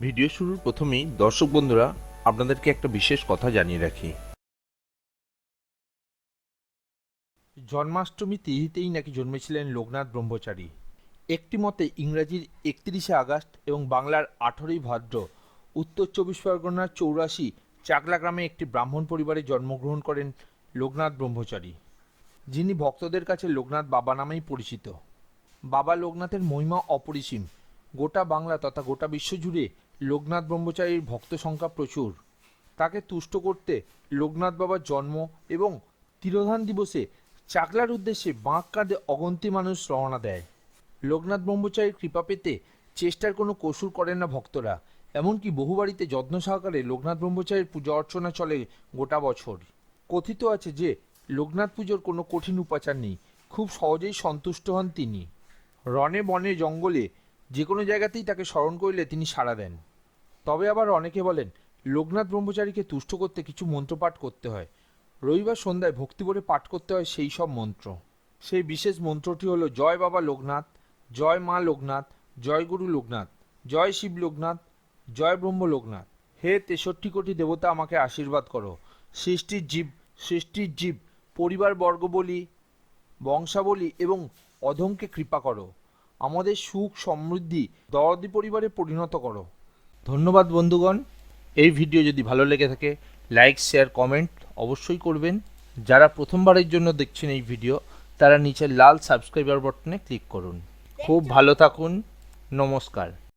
Video শুরুর প্রথমেই দর্শক বন্ধুরা, আপনাদেরকে একটা বিশেষ কথা জানিয়ে রাখি। জন্মাষ্টমী তিথিতেই নাকি জন্মেছিলেন লোকনাথ ব্রহ্মচারী। একটি মতে ইংরাজির একত্রিশে আগস্ট এবং বাংলার আঠেরোই ভাদ্র, উত্তর চব্বিশ পরগনার চৌরাশি চাকলা গ্রামে একটি ব্রাহ্মণ পরিবারে জন্মগ্রহণ করেন লোকনাথ ব্রহ্মচারী। যিনি ভক্তদের কাছে লোকনাথ বাবা নামেই পরিচিত। বাবা লোকনাথের মহিমা অপরিসীম। গোটা বাংলা তথা গোটা বিশ্ব জুড়ে লোকনাথ ব্রহ্মচারীর ভক্ত সংখ্যা প্রচুর। তাকে তুষ্ট করতে লোকনাথ বাবার জন্ম এবং তিরোধান দিবসে চাকলার উদ্দেশ্যে বাঁক কাঁধে অগন্তি মানুষ রওনা দেয়। লোকনাথ ব্রহ্মচারীর কৃপা পেতে চেষ্টার কোনো কসুর করেন না ভক্তরা, এমনকি বহু বাড়িতে যত্ন সহকারে লোকনাথ ব্রহ্মচারীর পূজা অর্চনা চলে গোটা বছর। কথিত আছে যে, লোকনাথ পুজোর কোনো কঠিন উপাচার নেই, খুব সহজেই সন্তুষ্ট হন তিনি। রনে বনে জঙ্গলে যে কোনো জায়গাতেই তাকে স্মরণ করলে তিনি সাড়া দেন। তবে আবার অনেকে বলেন, লোকনাথ ব্রহ্মচারীকে তুষ্ট করতে কিছু মন্ত্রপাঠ করতে হয়। রবিবার সন্ধ্যায় ভক্তিভরে পাঠ করতে হয় সেই সব মন্ত্র। সেই বিশেষ মন্ত্রটি হলো, জয় বাবা লোকনাথ, জয় মা লোকনাথ, জয় গুরু লোকনাথ, জয় শিব লোকনাথ, জয় ব্রহ্ম লোকনাথ। হে তেষট্টি কোটি দেবতা, আমাকে আশীর্বাদ করো। সৃষ্টির জীব সৃষ্টির জীব পরিবার বর্গ বলি, বংশাবলী এবং অধমকে কৃপা করো। আমাদের সুখ সমৃদ্ধি দরদি পরিবারে পরিণত করো। ধন্যবাদ বন্ধুগণ। এই ভিডিও যদি ভালো লেগে থাকে লাইক শেয়ার কমেন্ট অবশ্যই করবেন। যারা প্রথমবারের জন্য দেখছেন এই ভিডিও তারা নিচে লাল সাবস্ক্রাইবার বটনে ক্লিক করুন। খুব ভালো থাকুন। নমস্কার।